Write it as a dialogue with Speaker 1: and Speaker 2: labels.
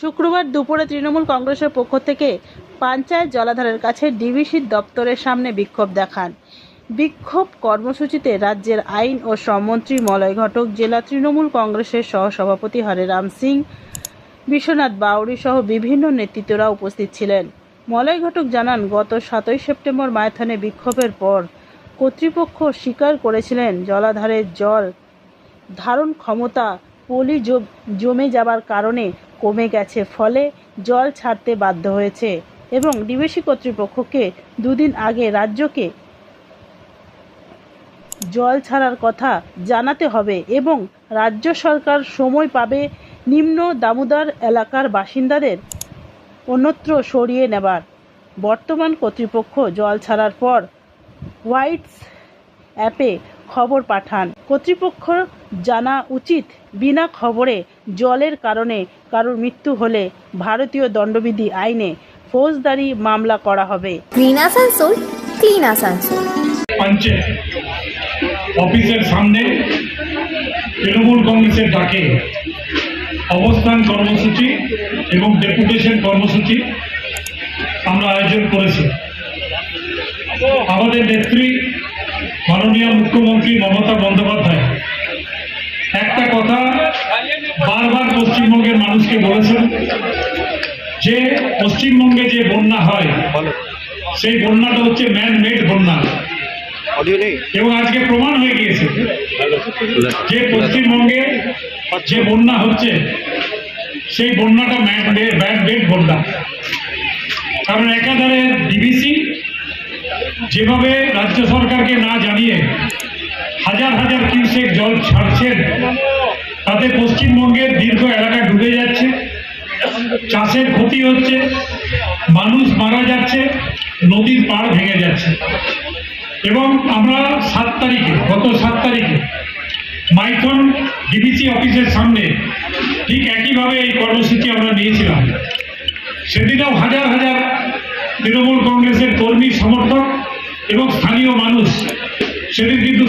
Speaker 1: শুক্রবার দুপুরে তৃণমূল কংগ্রেসের পক্ষ থেকে পাঞ্চায়েত জলাধারের কাছে ডিভিসির দপ্তরের সামনে বিক্ষোভ দেখান। বিক্ষোভ কর্মসূচিতে রাজ্যের আইন ও শ্রমমন্ত্রী মলয় ঘটক, জেলা তৃণমূল কংগ্রেসের সহসভাপতি হরেরাম সিং, বিশ্বনাথ বাউরি সহ বিভিন্ন নেতৃত্বরা উপস্থিত ছিলেন। মলয় ঘটক জানান, গত সাতই সেপ্টেম্বর মাইথনে বিক্ষোভের পর কর্তৃপক্ষ স্বীকার করেছিলেন জলাধারের জল ধারণ ক্ষমতা পলি জম- যাবার কারণে কমে গেছে, ফলে জল ছাড়তে বাধ্য হয়েছে এবং ডিবিসি কর্তৃপক্ষকে দুদিন আগে রাজ্যকে জল ছাড়ার কথা জানাতে হবে এবং রাজ্য সরকার সময় পাবে নিম্ন দামোদর এলাকার বাসিন্দাদের অন্যত্র সরিয়ে নেবার। বর্তমান কর্তৃপক্ষ জল ছাড়ার পর হোয়াইটস অ্যাপে খবর পাঠান। কর্তৃপক্ষ জানা উচিত বিনা খবরে জলের কারণে কারোর মৃত্যু হলে ভারতীয় দণ্ডবিধি আইনে ফৌজদারি মামলা করা হবে।
Speaker 2: গ্রিন আসানসোল ক্লিন আসানসোল
Speaker 3: অফিসের সামনে তৃণমূল কংগ্রেসের ডাকে অবস্থান কর্মসূচি এবং ডেপুটেশন কর্মসূচি আমরা আয়োজন করেছি। আমাদের নেত্রী মাননীয় মুখ্যমন্ত্রী মমতা বন্দ্যোপাধ্যায় কথা বারবার পশ্চিমবঙ্গের মানুষকে বলেছেন যে পশ্চিমবঙ্গে যে বন্যা হয় সেই বন্যাটা হচ্ছে ম্যান মেড বন্যা এবং আজকে প্রমাণ হয়ে গিয়েছে যে পশ্চিমবঙ্গে যে বন্যা হচ্ছে সেই বন্যাটা ম্যান ব্যাড বেড বন্যা। কারণ একাধারে ডিবিসি যেভাবে রাজ্য সরকারকে না জানিয়ে হাজার হাজার কিউসেক জল ছাড়ছেন তাতে পশ্চিমবঙ্গের দীর্ঘ এলাকা ডুবে যাচ্ছে, চাষের ক্ষতি হচ্ছে, মানুষ মারা যাচ্ছে, নদীর পাড় ভেঙে যাচ্ছে। এবং আমরা সাত তারিখে, গত সাত তারিখে মাইথন ডিবিসি অফিসের সামনে ঠিক একইভাবে এই কর্মসূচি আমরা নিয়েছিলাম। সেদিনেও হাজার হাজার তৃণমূল কংগ্রেসের কর্মী, সমর্থক এবং স্থানীয় মানুষ সেদিন কিন্তু